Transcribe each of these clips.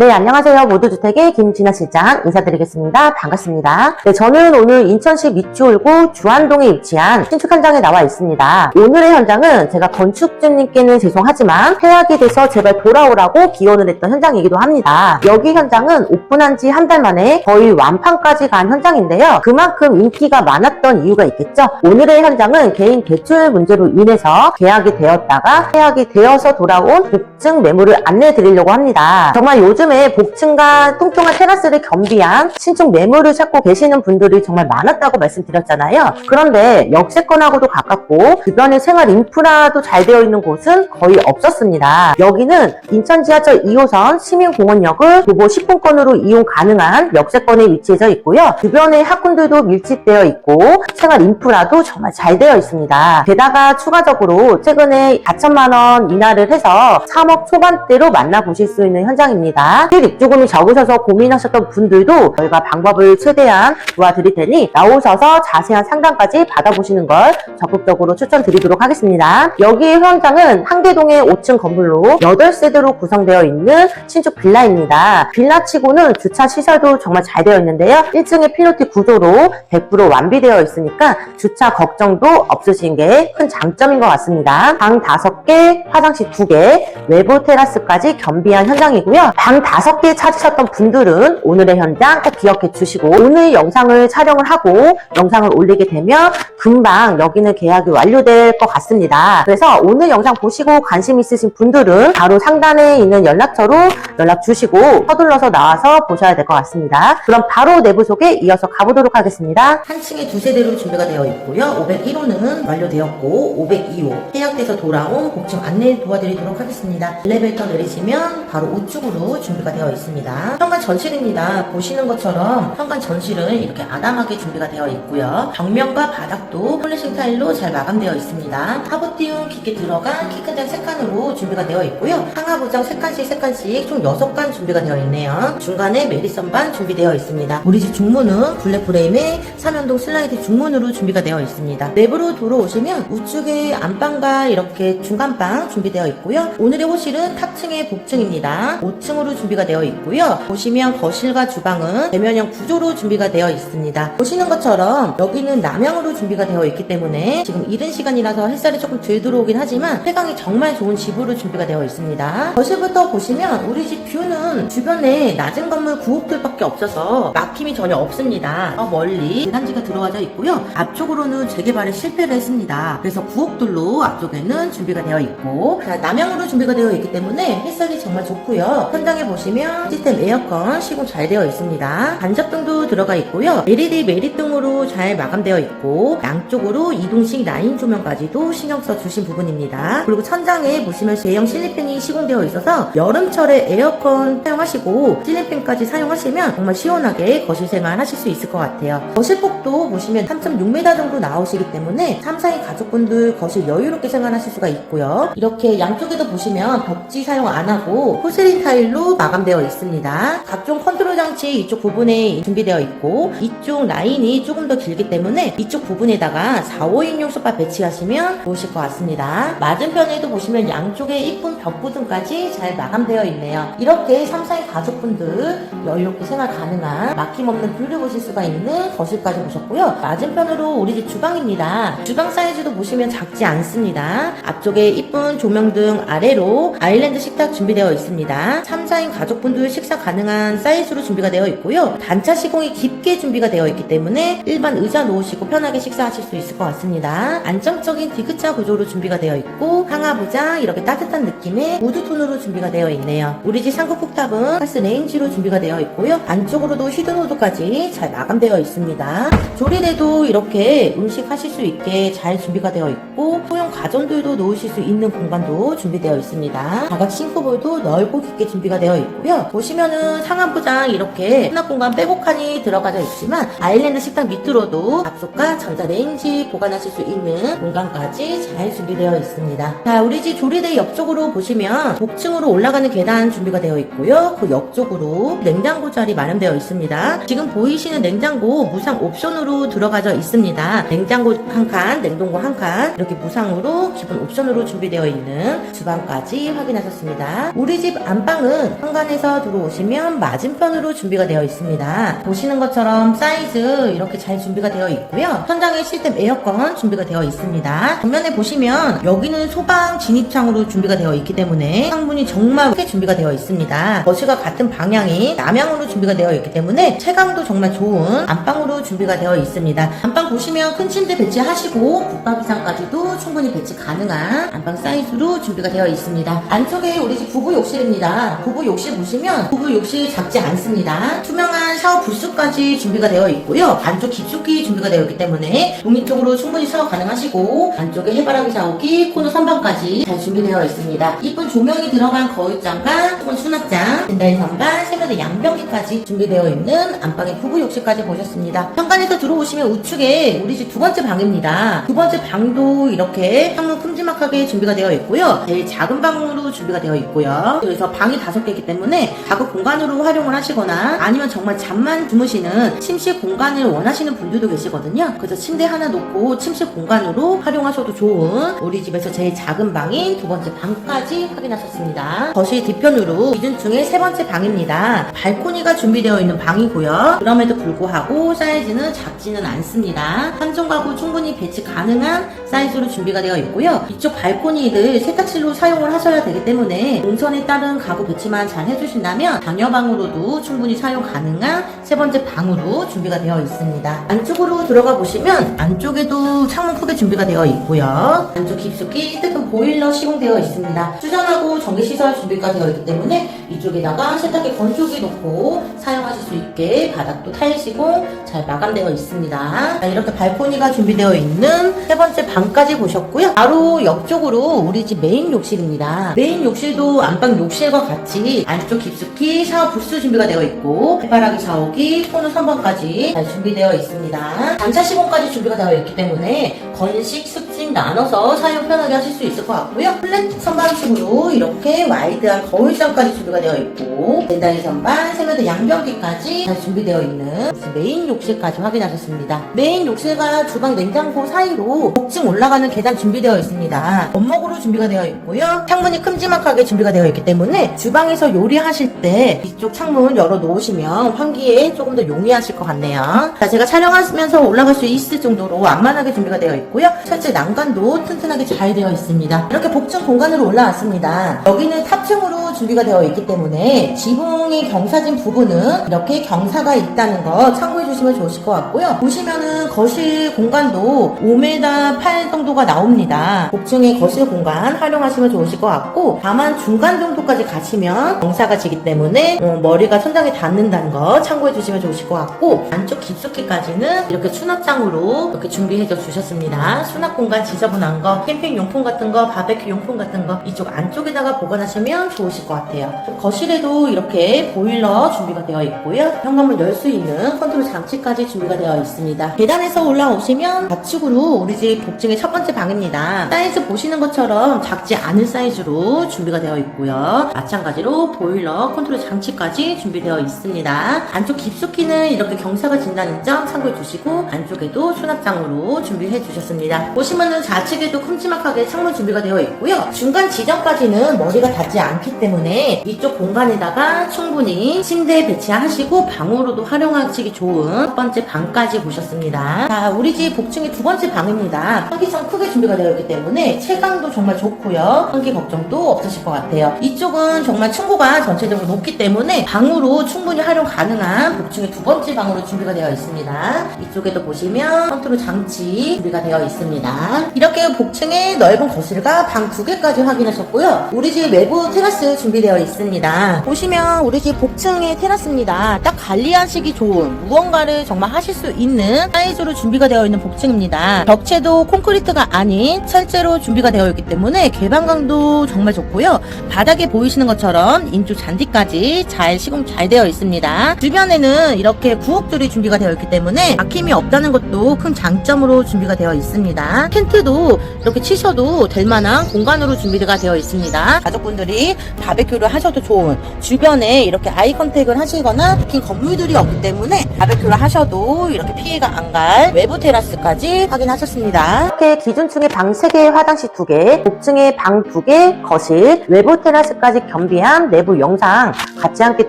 네, 안녕하세요. 모두주택의 김진아 실장 인사드리겠습니다. 반갑습니다. 네, 저는 오늘 인천시 미추홀구 주안동에 위치한 신축 현장에 나와 있습니다. 오늘의 현장은 제가 건축주님께는 죄송하지만 폐악이 돼서 제발 돌아오라고 기원을 했던 현장이기도 합니다. 여기 현장은 오픈한 지 한 달 만에 거의 완판까지 간 현장인데요. 그만큼 인기가 많았던 이유가 있겠죠. 오늘의 현장은 개인 대출 문제로 인해서 계약이 되었다가 폐악이 되어서 돌아온 복층 매물을 안내해 드리려고 합니다. 정말 요즘 에 복층과 뚱뚱한 테라스를 겸비한 신축 매물을 찾고 계시는 분들이 정말 많았다고 말씀드렸잖아요. 그런데 역세권하고도 가깝고 주변에 생활 인프라도 잘 되어 있는 곳은 거의 없었습니다. 여기는 인천 지하철 2호선 시민공원역을 도보 10분권으로 이용 가능한 역세권에 위치해져 있고요. 주변에 학군들도 밀집되어 있고 생활 인프라도 정말 잘 되어 있습니다. 게다가 추가적으로 최근에 4천만 원 인하를 해서 3억 초반대로 만나보실 수 있는 현장입니다. 실 입주금이 적으셔서 고민하셨던 분들도 저희가 방법을 최대한 도와드릴 테니 나오셔서 자세한 상담까지 받아보시는 걸 적극적으로 추천드리도록 하겠습니다. 여기 현장은 한계동의 5층 건물로 8세대로 구성되어 있는 신축 빌라입니다. 빌라치고는 주차 시설도 정말 잘 되어 있는데요. 1층에 필로티 구조로 100% 완비되어 있으니까 주차 걱정도 없으신 게 큰 장점인 것 같습니다. 방 5개, 화장실 2개, 외부 테라스까지 겸비한 현장이고요. 방 5개 찾으셨던 분들은 오늘의 현장 꼭 기억해 주시고 오늘 영상을 촬영을 하고 영상을 올리게 되면 금방 여기는 계약이 완료될 것 같습니다. 그래서 오늘 영상 보시고 관심 있으신 분들은 바로 상단에 있는 연락처로 연락 주시고 서둘러서 나와서 보셔야 될 것 같습니다. 그럼 바로 내부 소개 이어서 가보도록 하겠습니다. 한 층에 두 세 대로 준비가 되어 있고요. 501호는 완료되었고 502호 계약돼서 돌아온 복층 안내 도와드리도록 하겠습니다. 엘리베이터 내리시면 바로 우측으로 준비가 되어 있습니다. 현관 전실입니다. 보시는 것처럼 현관 전실은 이렇게 아담하게 준비가 되어 있고요. 벽면과 바닥도 폴리싱 타일로 잘 마감되어 있습니다. 하부 띄움 깊게 들어간 키크장 3칸으로 준비가 되어 있고요. 상하 보장 3칸씩 3칸씩 총 6칸 준비가 되어 있네요. 중간에 메리선반 준비되어 있습니다. 우리 집 중문은 블랙 프레임에 삼연동 슬라이드 중문으로 준비가 되어 있습니다. 내부로 들어오시면 우측에 안방과 이렇게 중간방 준비되어 있고요. 오늘의 호실은 탑층의 복층입니다. 5층으로 준비가 되어 있고요. 보시면 거실과 주방은 대면형 구조로 준비가 되어 있습니다. 보시는 것처럼 여기는 남향으로 준비가 되어 있기 때문에 지금 이른 시간이라서 햇살이 조금 덜 들어오긴 하지만 해광이 정말 좋은 집으로 준비가 되어 있습니다. 거실부터 보시면 우리 집 뷰는 주변에 낮은 건물 구옥들밖에 없어서 막힘이 전혀 없습니다. 저 멀리 계단지가 들어와져 있고요. 앞쪽으로는 재개발에 실패를 했습니다. 그래서 구옥들로 앞쪽에는 준비가 되어 있고 자, 남향으로 준비가 되어 있기 때문에 햇살이 정말 좋고요. 현장에 보시면 시스템 에어컨 시공 잘 되어 있습니다. 간접등도 들어가 있고요. LED 매립등으로 잘 마감되어 있고 양쪽으로 이동식 라인 조명까지도 신경 써 주신 부분입니다. 그리고 천장에 보시면 대형 실리팬이 시공되어 있어서 여름철에 에어컨 사용하시고 실리팬까지 사용하시면 정말 시원하게 거실 생활 하실 수 있을 것 같아요. 거실 폭도 보시면 3.6m 정도 나오시기 때문에 3, 4인 가족분들 거실 여유롭게 생활하실 수가 있고요. 이렇게 양쪽에도 보시면 벽지 사용 안 하고 포세린 타일로 마감되어 있습니다. 각종 컨트롤 장치 이쪽 부분에 준비되어 있고 이쪽 라인이 조금 더 길기 때문에 이쪽 부분에다가 4, 5인용 소파 배치하시면 좋으실 것 같습니다. 맞은편에도 보시면 양쪽에 이쁜 벽부등까지 잘 마감되어 있네요. 이렇게 3, 4인 가족분들 여유롭게 생활 가능한 막힘없는 뷰를 보실 수가 있는 거실까지 보셨고요. 맞은편으로 우리 집 주방입니다. 주방 사이즈도 보시면 작지 않습니다. 앞쪽에 이쁜 조명 등 아래로 아일랜드 식탁 준비되어 있습니다. 3, 4인 가족분들 식사 가능한 사이즈로 준비가 되어 있고요. 단차 시공이 깊게 준비가 되어 있기 때문에 일반 의자 놓으시고 편하게 식사하실 수 있을 것 같습니다. 안정적인 디귿자 구조로 준비가 되어 있고 상하 부장 이렇게 따뜻한 느낌의 우드톤으로 준비가 되어 있네요. 우리 집 상급 쿡탑은 가스 레인지로 준비가 되어 있고요. 안쪽으로도 히든 호드까지 잘 마감되어 있습니다. 조리대도 이렇게 음식 하실 수 있게 잘 준비가 되어 있고 소형 가전들도 놓으실 수 있는 공간도 준비되어 있습니다. 바닥 싱크볼도 넓고 깊게 준비가 되어 있고요. 보시면은 상하부장 이렇게 수납 공간 빼곡하니 들어가져 있지만 아일랜드 식탁 밑으로도 밥솥과 전자레인지 보관하실 수 있는 공간까지 잘 준비되어 있습니다. 자, 우리 집 조리대 옆쪽으로 보시면 복층으로 올라가는 계단 준비가 되어 있고요. 그 옆쪽으로 냉장고 자리 마련되어 있습니다. 지금 보이시는 냉장고 무상 옵션으로 들어가져 있습니다. 냉장고 한 칸, 냉동고 한 칸, 이렇게 무상으로 기본 옵션으로 준비되어 있는 주방까지 확인하셨습니다. 우리 집 안방은 현관에서 들어오시면 맞은편으로 준비가 되어 있습니다. 보시는 것처럼 사이즈 이렇게 잘 준비가 되어 있고요. 현장에 시스템 에어컨 준비가 되어 있습니다. 정면에 보시면 여기는 소방 진입창으로 준비가 되어 있기 때문에 창문이 정말 크게 준비가 되어 있습니다. 거실과 같은 방향이 남향으로 준비가 되어 있기 때문에 체감도 정말 좋은 안방으로 준비가 되어 있습니다. 안방 보시면 큰 침대 배치하시고 붙박이상까지도 충분히 배치 가능한 안방 사이즈로 준비가 되어 있습니다. 안쪽에 우리 집 부부 욕실입니다. 부부 욕실 보시면 부부 욕실 작지 않습니다. 투명한 샤워 부스까지 준비가 되어 있고요. 안쪽 깊숙이 준비가 되어 있기 때문에 독립 쪽으로 충분히 샤워 가능하시고 안쪽에 해바라기 샤워기, 코너 선반까지 잘 준비되어 있습니다. 이쁜 조명이 들어간 거울장과 좁은 수납장, 젠다이 선반, 세면대 양변기까지 준비되어 있는 안방의 부부 욕실까지 보셨습니다. 현관에서 들어오시면 우측에 우리 집 두 번째 방입니다. 두 번째 방도 이렇게 창문 큼지막하게 준비가 되어 있고요. 제일 작은 방으로 준비가 되어 있고요. 그래서 방이 다섯 개 이기 때문에 가구 공간으로 활용을 하시거나 아니면 정말 잠만 주무시는 침실 공간을 원하시는 분들도 계시거든요. 그래서 침대 하나 놓고 침실 공간으로 활용하셔도 좋은 우리 집에서 제일 작은 방인 두 번째 방까지 확인하셨습니다. 거실 뒤편으로 기준층의 세 번째 방입니다. 발코니가 준비되어 있는 방이고요. 그럼에도 불구하고 사이즈는 작지는 않습니다. 한정 가구 충분히 배치 가능한 사이즈로 준비가 되어 있고요. 이쪽 발코니를 세탁실로 사용을 하셔야 되기 때문에 동선에 따른 가구 배치만 잘 해주신다면 자녀방으로도 충분히 사용 가능한 세 번째 방으로 준비가 되어 있습니다. 안쪽으로 들어가 보시면 안쪽에도 창문 크게 준비가 되어 있고요. 안쪽 깊숙이 뜨끈 보일러 시공되어 있습니다. 수전하고 전기시설 준비가 되어 있기 때문에 이쪽에다가 세탁기 건조기 놓고 사용하실 수 있게 바닥도 타일 시공 잘 마감되어 있습니다. 자, 이렇게 발코니가 준비되어 있는 세 번째 방까지 보셨고요. 바로 옆쪽으로 우리 집 메인 욕실입니다. 메인 욕실도 안방 욕실과 같이 안쪽 깊숙이 샤워 부스 준비가 되어 있고 해바라기 샤워기, 코너 선반까지 잘 준비되어 있습니다. 단차 시공까지 준비가 되어 있기 때문에 건식, 습식 나눠서 사용 편하게 하실 수 있을 것 같고요. 플랫 선반식으로 이렇게 와이드한 거울장까지 준비가 되어 있고 렌다리 선반, 세면대 양변기까지 잘 준비되어 있는 메인 욕실까지 확인하셨습니다. 메인 욕실과 주방 냉장고 사이로 복층 올라가는 계단 준비되어 있습니다. 원목으로 준비가 되어 있고요. 창문이 큼지막하게 준비가 되어 있기 때문에 주방에서 요리하실 때 이쪽 창문 열어 놓으시면 환기에 조금 더 용이하실 것 같네요. 자, 제가 촬영하면서 올라갈 수 있을 정도로 완만하게 준비가 되어 있고요. 철제 난간 도 튼튼하게 잘 되어 있습니다. 이렇게 복층 공간으로 올라왔습니다. 여기는 탑층으로 준비가 되어 있기 때문에 지붕이 경사진 부분은 이렇게 경사가 있다는 거 참고해 주시면 좋으실 것 같고요. 보시면은 거실 공간도 5m 8 정도가 나옵니다. 복층의 거실 공간 활용하시면 좋으실 것 같고 다만 중간 정도까지 가시면 경사가 지기 때문에 어, 머리가 천장에 닿는다는 거 참고해 주시면 좋으실 것 같고 안쪽 깊숙이까지는 이렇게 수납장으로 이렇게 준비해 주셨습니다. 수납 공간 지저분한 거, 캠핑 용품 같은 거, 바베큐 용품 같은 거 이쪽 안쪽에다가 보관하시면 좋으실 것 같아요. 거실에도 이렇게 보일러 준비가 되어 있고요. 현관문 열 수 있는 컨트롤 장치까지 준비가 되어 있습니다. 계단에서 올라오시면 좌측으로 우리 집 복층의 첫 번째 방입니다. 사이즈 보시는 것처럼 작지 않은 사이즈로 준비가 되어 있고요. 마찬가지로 보일러 컨트롤 장치까지 준비되어 있습니다. 안쪽 깊숙이는 이렇게 경사가 진다는 점 참고해 주시고 안쪽에도 수납장으로 준비해 주셨습니다. 보시면은 좌측에도 큼지막하게 창문 준비가 되어 있고요. 중간 지점까지는 머리가 닿지 않기 때문에 이쪽 공간에다가 충분히 침대 배치하시고 방으로도 활용하시기 좋은 첫 번째 방까지 보셨습니다. 자, 우리 집 복층의 두 번째 방입니다. 환기창 크게 준비가 되어 있기 때문에 채광도 정말 좋고요. 환기 걱정도 없으실 것 같아요. 이쪽은 정말 층고가 전체적으로 높기 때문에 방으로 충분히 활용 가능한 복층의 두 번째 방으로 준비가 되어 있습니다. 이쪽에도 보시면 컨트롤 장치 준비가 되어 있습니다. 이렇게 복층의 넓은 거실과 방두 개까지 확인하셨고요. 우리 집 외부 테라스 준비되어 있습니다. 보시면 우리 집 복층의 테라스입니다. 딱 관리하시기 좋은 무언가를 정말 하실 수 있는 사이즈로 준비가 되어 있는 복층입니다. 벽체도 콘크리트가 아닌 철제로 준비가 되어 있기 때문에 개방감도 정말 좋고요. 바닥에 보이시는 것처럼 인조 잔디까지 잘 시공 잘 되어 있습니다. 주변에는 이렇게 구옥들이 준비가 되어 있기 때문에 막힘이 없다는 것도 큰 장점으로 준비가 되어 있습니다. 텐트도 이렇게 치셔도 될 만한 공간으로 준비가 되어 있습니다. 가족분들이 바베큐를 하셔도 좋은 주변에 이렇게 아이 컨택을 하시거나 긴 건물들이 없기 때문에 바베큐를 하셔도 이렇게 피해가 안 갈 외부 테라스까지 확인하셨습니다. 이렇게 기준층에 방 3개, 화장실 2개, 복층에 방 2개, 거실, 외부 테라스까지 겸비한 내부 영상 같이 함께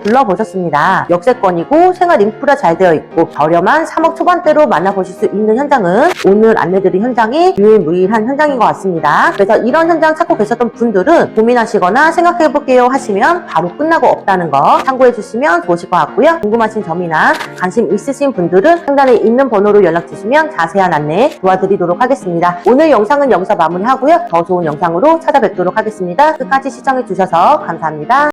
둘러보셨습니다. 역세권이고 생활 인프라 잘 되어 있고 저렴한 3억 초반대로 만나보실 수 있는 현장은 오늘 안내드린 현장이 유일무이한 현장인 것 같습니다. 그래서 이런 현장 찾고 계셨던 분들은 고민하시거나 생각해볼게요 하시면 바로 끝나고 없다는 거 참고해 주시면 좋으실 것 같고요. 궁금하신 점이나 관심 있으신 분들은 상단에 있는 번호로 연락 주시면 자세한 안내 도와드리도록 하겠습니다. 오늘 영상은 여기서 마무리하고요. 더 좋은 영상으로 찾아뵙도록 하겠습니다. 끝까지 시청해 주셔서 감사합니다.